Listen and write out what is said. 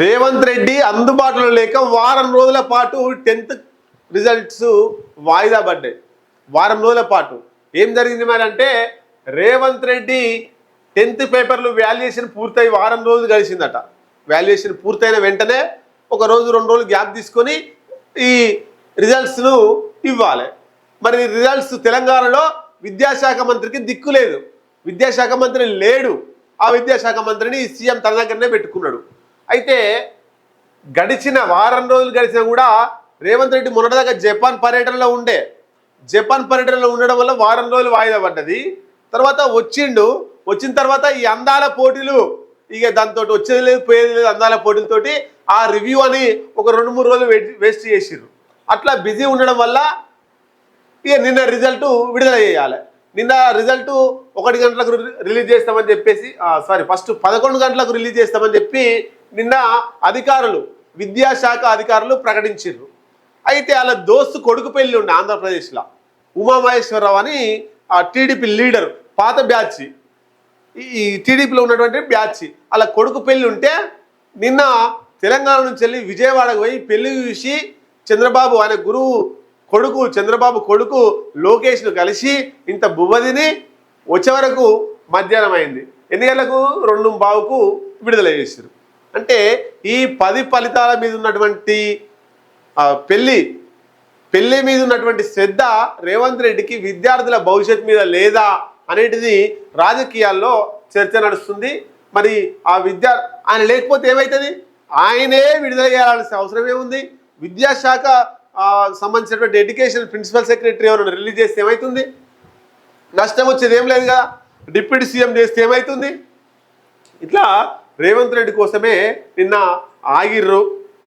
రేవంత్ రెడ్డి అందుబాటులో లేక వారం రోజుల పాటు టెన్త్ రిజల్ట్స్ వాయిదా పడ్డాయి. వారం రోజుల పాటు. ఏం జరిగింది మరి అంటే రేవంత్ రెడ్డి టెన్త్ పేపర్లు వాల్యుయేషన్ పూర్తయి వారం రోజులు గడిచిందట. వాల్యుయేషన్ పూర్తయిన వెంటనే ఒక రోజు రెండు రోజులు గ్యాప్ తీసుకొని ఈ రిజల్ట్స్ను ఇవ్వాలి. మరి ఈ రిజల్ట్స్ తెలంగాణలో విద్యాశాఖ మంత్రికి దిక్కు లేదు. విద్యాశాఖ మంత్రి లేడు. ఆ విద్యాశాఖ మంత్రిని సీఎం తన దగ్గరనే పెట్టుకున్నాడు. అయితే గడిచిన వారం రోజులు గడిచినా కూడా రేవంత్ రెడ్డి మొన్నటిదాకా జపాన్ పర్యటనలో ఉండే. జపాన్ పర్యటనలో ఉండడం వల్ల వారం రోజులు వాయిదా పడ్డది. తర్వాత వచ్చిండు. వచ్చిన తర్వాత ఈ అందాల పోటీలు ఇక దాంతో వచ్చేది లేదు పోయేది లేదు అందాల పోటీలతోటి ఆ రివ్యూ అని ఒక రెండు మూడు రోజులు వేస్ట్ చేసిర్రు. అట్లా బిజీ ఉండడం వల్ల ఇక నిన్న రిజల్ట్ విడుదల చేయాలి. నిన్న రిజల్ట్ ఒకటి గంటలకు రిలీజ్ చేస్తామని చెప్పేసి సారీ ఫస్ట్ పదకొండు గంటలకు రిలీజ్ చేస్తామని చెప్పి నిన్న అధికారులు విద్యాశాఖ అధికారులు ప్రకటించారు అయితే వాళ్ళ దోస్తు కొడుకు పెళ్ళి ఉండే ఆంధ్రప్రదేశ్లో. ఉమామహేశ్వరరావు అని ఆ టీడీపీ లీడర్ పాత బ్యాచ్. ఈ టీడీపీలో ఉన్నటువంటి బ్యాచ్. అలా కొడుకు పెళ్ళి ఉంటే నిన్న తెలంగాణ నుంచి వెళ్ళి విజయవాడకు పోయి పెళ్ళి చూసి చంద్రబాబు ఆయన గురువు కొడుకు చంద్రబాబు కొడుకు లోకేష్ను కలిసి ఇంత బువ్వదిని వచ్చే వరకు మధ్యాహ్నం అయింది. ఎన్ని గంటలకు? రెండు బావుకు విడుదల చేశారు అంటే ఈ పది ఫలితాల మీద ఉన్నటువంటి పెళ్ళి పెళ్ళి మీద ఉన్నటువంటి శ్రద్ధ రేవంత్ రెడ్డికి విద్యార్థుల భవిష్యత్ మీద లేదా అనేటిది రాజకీయాల్లో చర్చ నడుస్తుంది. మరి ఆ విద్యా ఆయన లేకపోతే ఏమవుతుంది ఆయనే విడుదల చేయాల్సిన అవసరం ఏముంది? విద్యాశాఖ సంబంధించినటువంటి ఎడ్యుకేషన్ ప్రిన్సిపల్ సెక్రటరీ ఎవరైనా రిలీజ్ చేస్తే ఏమవుతుంది నష్టం వచ్చేది ఏం లేదు కదా. డిప్యూటీ సీఎం చేస్తే ఏమవుతుంది ఇట్లా రేవంత్ రెడ్డి కోసమే నిన్న ఆగిర్రు